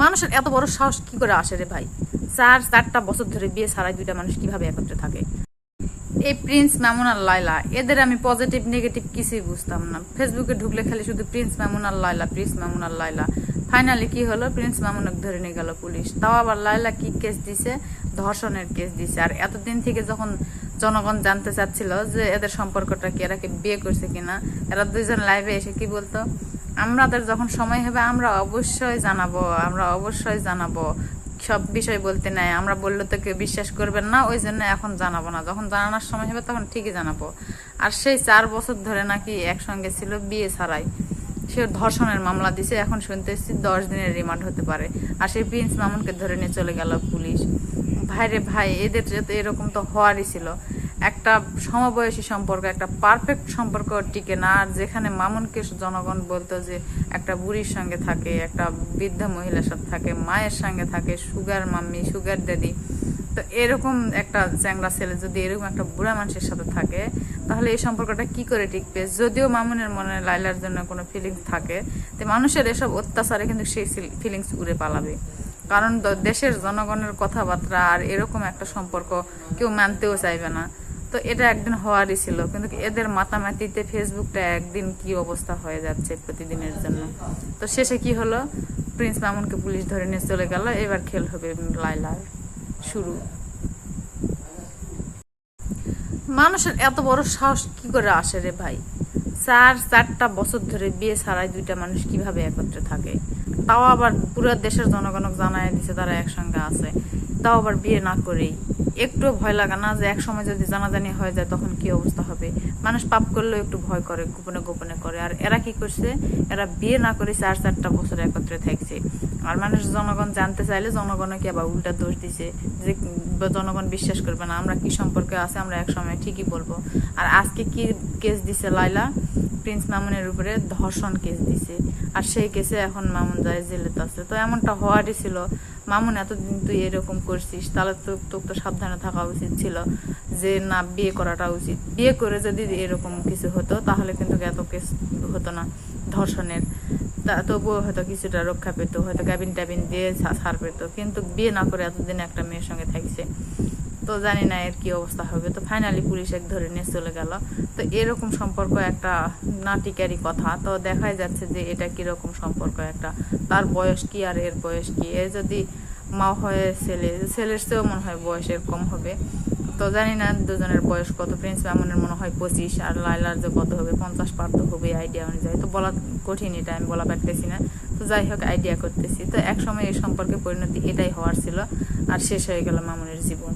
মানুষের এত বড় সাহস কি করে আসে রে ভাই? চার, চারটা বছর ধরে বিয়ে ছাড়াই দুইটা মানুষ কীভাবে একত্রে থাকে? এই প্রিন্স মামুন আর লাইলা এদের আমি পজিটিভ নেগেটিভ কিছুই বুঝতাম না। ফেসবুকে ঢুকলে খালি শুধু প্রিন্স মামুন আর লাইলা প্রিন্স মামুন আর লাইলা ফাইনালি কি হলো? প্রিন্স মামুনক ধরে নিয়ে গেল পুলিশ। তাও আবার লাইলা কি কেস দিছে? ধর্ষণের কেস দিছে। আর এতদিন থেকে যখন জনগণ জানতে চাচ্ছিল যে এদের সম্পর্কটা কি এরা কি বিয়ে করছে কিনা, এরা দুইজন লাইভে এসে কি বলতো? আমাদের যখন সময় হবে, আমরা অবশ্যই জানাব, আমরা অবশ্যই জানাব। সব বিষয় বলতে নাই, আমরা বললে তো কেউ বিশ্বাস করবেন না, ওই জন্য এখন জানাব না। যখন জানানোর সময় হবে, তখন ঠিকই জানাব। আর সেই চার বছর ধরে নাকি একসঙ্গে ছিল বিয়ে ছাড়াই। সে ধর্ষণের মামলা দিছে, এখন শুনতে এসেছি দশ দিনের রিমান্ড হতে পারে। আর সেই প্রিন্স মামুনকে ধরে নিয়ে চলে গেল পুলিশ। ভাইরে ভাই, এদের এরকম তো হওয়ারই ছিল। একটা সমবয়সী সম্পর্ক, একটা পারফেক্ট সম্পর্ক টিকে না। আর যেখানে মামুনকে জনগণ বলতো যে একটা বুড়ির সঙ্গে থাকে, একটা বৃদ্ধা মহিলার সাথে থাকে, মায়ের সঙ্গে থাকে, সুগার মাম্মি, সুগার দাদি তো এরকম একটা চ্যাংরা ছেলে যদি এরকম একটা বুড়া মানুষের সাথে থাকে, তাহলে এই সম্পর্কটা কি করে টিকবে? যদিও মামুনের মনে লাইলার জন্য কোনো ফিলিংস থাকে, তো মানুষের এসব অত্যাচারে কিন্তু সেই ফিলিংস উড়ে পালাবে। কারণ দেশের জনগণের কথাবার্তা আর এরকম একটা সম্পর্ক কেউ মানতেও চাইবে না। তো এটা একদিন হওয়ারই ছিল। কিন্তু এদের মাতামাতিতে ফেসবুকটা একদিন কি অবস্থা হয়ে যাচ্ছে প্রতিদিনের জন্য। তো শেষে কি হলো? প্রিন্স মামুনকে পুলিশ ধরে নিয়ে চলে গেল। এবার খেল হবে লাইলার শুরু। মানুষের এত বড় সাহস কি করে আসে রে ভাই? চার, চারটা বছর ধরে বিয়ে ছাড়াই দুইটা মানুষ কীভাবে একত্রে থাকে? তাও আবার পুরো দেশের জনগণক জানায় দিছে তারা একসঙ্গে আছে। তাও আবার বিয়ে না করেই। একটু ভয় লাগে না যে এক সময় যদি জানাজানি হয়ে যায় তখন কি অবস্থা হবে? মানুষ পাপ করলেও একটু ভয় করে, গোপনে গোপনে করে। আর এরা কি করছে? এরা বিয়ে না করে চার চারটা বছর একত্রে থাকছে। আর মানুষ জনগণ জানতে চাইলে জনগণকে আবার উল্টা দোষ দিছে? যে জনগণ বিশ্বাস করবে না, আমরা কি সম্পর্কে আছে আমরা এক সময় ঠিকই বলব। আর আজকে কি কেস দিছে লাইলা প্রিন্স মামুনের উপরে ধর্ষণ কেস দিছে। আর সেই কেসে এখন মামুন যায় জেলেতে তো এমনটা হওয়ারই ছিল। মামুন, এতদিন তুই এরকম করছিস, তাহলে তো তোর তো সাবধানে থাকা উচিত ছিল যে, না, বিয়ে করাটা উচিত। বিয়ে করে যদি এরকম কিছু হতো, তাহলে কিন্তু এত কেস হতো না ধর্ষণের। তা তবুও হয়তো কিছুটা রক্ষা পেতো, হয়তো ক্যাবিন ট্যাবিন দিয়ে ছাড় পেতো। কিন্তু বিয়ে না করে এতদিন একটা মেয়ের সঙ্গে থাকছে। তো জানি না এর কি অবস্থা হবে। তো ফাইনালি পুলিশ এক ধরে নিয়ে চলে গেল। তো এরকম সম্পর্ক একটা নাটিকারই কথা। তো দেখাই যাচ্ছে যে এটা কীরকম সম্পর্ক একটা। তার বয়স কি আর এর বয়স কি? এ যদি মা হয়ে, ছেলে, ছেলের চেয়েও মনে হয় বয়স এর কম হবে। তো জানি না দুজনের বয়স কত। প্রিন্স মামুনের মনে হয় পঁচিশ আর লাইলার যে কত হবে, পঞ্চাশ পার তো হবে আইডিয়া অনুযায়ী। তো বলা কঠিন এটা, আমি বলা পারতেছি না। তো যাই হোক আইডিয়া করতেছি। তো এক সময় এই সম্পর্কে পরিণতি এটাই হওয়ার ছিল। আর শেষ হয়ে গেল মামুনের জীবন।